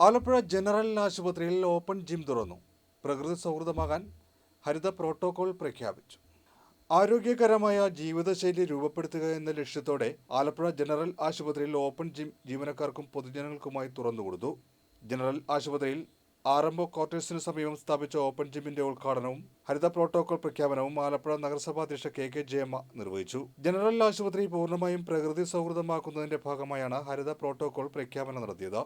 Alappuzha general ആശുപത്രിയിൽ open gym തുറന്നു. പ്രകൃതി സൗഹൃദമാകാൻ ഹരിത പ്രോട്ടോകോൾ പ്രഖ്യാപിച്ചു. ആരോഗ്യകരമായ ജീവിതശൈലി രൂപപ്പെടുത്തുക എന്ന ലക്ഷ്യത്തോടെ ആലപ്പുഴ ജനറൽ ആശുപത്രിയിൽ ഓപ്പൺ ജിം ജീവനക്കാർക്കും പൊതുജനങ്ങൾക്കുമായി തുറന്നുകൊടുത്തു. ജനറൽ ആശുപത്രിയിൽ ആരംഭ ക്വാർട്ടേഴ്സിന് സമീപം സ്ഥാപിച്ച ഓപ്പൺ ജിമ്മിന്റെ ഉദ്ഘാടനവും ഹരിത പ്രോട്ടോകോൾ പ്രഖ്യാപനവും ആലപ്പുഴ നഗരസഭാ അധ്യക്ഷ കെ കെ ജയമ്മ നിർവഹിച്ചു. ജനറൽ ആശുപത്രി പൂർണമായും പ്രകൃതി സൗഹൃദമാക്കുന്നതിന്റെ ഭാഗമായാണ് ഹരിത പ്രോട്ടോകോൾ പ്രഖ്യാപനം നടത്തിയത്.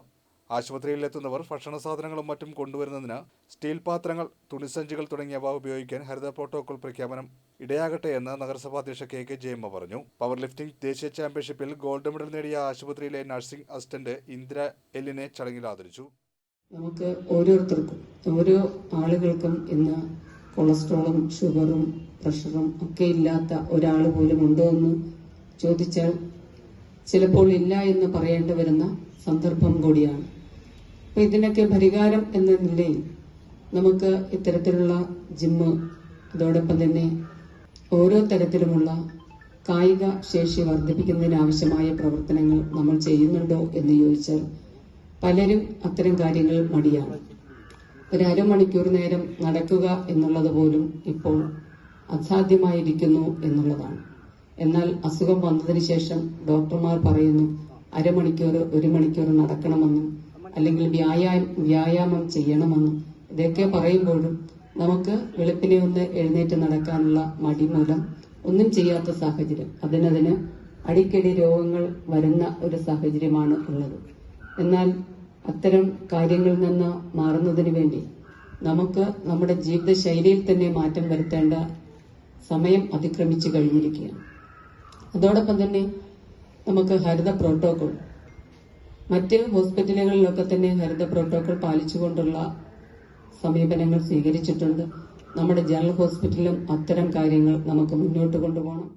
ആശുപത്രിയിൽ എത്തുന്നവർ ഭക്ഷണ സാധനങ്ങളും മറ്റും കൊണ്ടുവരുന്നതിന് സ്റ്റീൽ പാത്രങ്ങൾ തുണിസഞ്ചികൾ തുടങ്ങിയവ ഉപയോഗിക്കാൻ ഹരിത പ്രോട്ടോകോൾ പ്രഖ്യാപനം ഇടയാകട്ടെ എന്ന് നഗരസഭാ അധ്യക്ഷ കെ കെ ജയമ്മ പറഞ്ഞു. പവർ ലിഫ്റ്റിംഗ് ദേശീയ ചാമ്പ്യൻഷിപ്പിൽ ഗോൾഡ് മെഡൽ നേടിയ ആശുപത്രിയിലെ നഴ്സിംഗ് അസിസ്റ്റന്റ് ഇന്ദിര എല്ലിനെ ചടങ്ങിൽ ആദരിച്ചു. നമുക്ക് ഓരോരുത്തർക്കും ഓരോ ആളുകൾക്കും ഇന്ന് കൊളസ്ട്രോളും ഷുഗറും പ്രഷറും ഒക്കെ ഇല്ലാത്ത ഒരാൾ പോലും ഉണ്ടോ എന്ന് ചോദിച്ചാൽ ചിലപ്പോൾ ഇല്ല എന്ന് പറയേണ്ടി വരുന്ന സന്ദർഭം കൂടിയാണ്. ഇതിനൊക്കെ പരിഹാരം എന്ന നിലയിൽ നമുക്ക് ഇത്തരത്തിലുള്ള ജിമ്മ് അതോടൊപ്പം തന്നെ ഓരോ തരത്തിലുമുള്ള കായിക ശേഷി വർദ്ധിപ്പിക്കുന്നതിനാവശ്യമായ പ്രവർത്തനങ്ങൾ നമ്മൾ ചെയ്യുന്നുണ്ടോ എന്ന് ചോദിച്ചാൽ പലരും അത്തരം കാര്യങ്ങൾ മടിയാണ്. ഒരു അരമണിക്കൂർ നേരം നടക്കുക എന്നുള്ളത് പോലും ഇപ്പോൾ അസാധ്യമായിരിക്കുന്നു എന്നുള്ളതാണ്. എന്നാൽ അസുഖം വന്നതിന് ശേഷം ഡോക്ടർമാർ പറയുന്നു അരമണിക്കൂർ ഒരു മണിക്കൂർ നടക്കണമെന്നും അല്ലെങ്കിൽ വ്യായാമം വ്യായാമം ചെയ്യണമെന്നും. ഇതൊക്കെ പറയുമ്പോഴും നമുക്ക് വെളുപ്പിനെ ഒന്ന് എഴുന്നേറ്റ് നടക്കാനുള്ള മടി മൂലം ഒന്നും ചെയ്യാത്ത സാഹചര്യം. അതിനതിന് അടിക്കടി രോഗങ്ങൾ വരുന്ന ഒരു സാഹചര്യമാണ് ഉള്ളത്. എന്നാൽ അത്തരം കാര്യങ്ങളിൽ നിന്ന് മാറുന്നതിന് വേണ്ടി നമുക്ക് നമ്മുടെ ജീവിത ശൈലിയിൽ തന്നെ മാറ്റം വരുത്തേണ്ട സമയം അതിക്രമിച്ചു കഴിഞ്ഞിരിക്കുകയാണ്. അതോടൊപ്പം തന്നെ നമുക്ക് ഹരിത പ്രോട്ടോകോൾ മറ്റ് ഹോസ്പിറ്റലുകളിലൊക്കെ തന്നെ ഹരിത പ്രോട്ടോകോൾ പാലിച്ചുകൊണ്ടുള്ള സമീപനങ്ങൾ സ്വീകരിച്ചിട്ടുണ്ട്. നമ്മുടെ ജനറൽ ഹോസ്പിറ്റലിലും അത്തരം കാര്യങ്ങൾ നമുക്ക് മുന്നോട്ട് കൊണ്ടുപോകണം.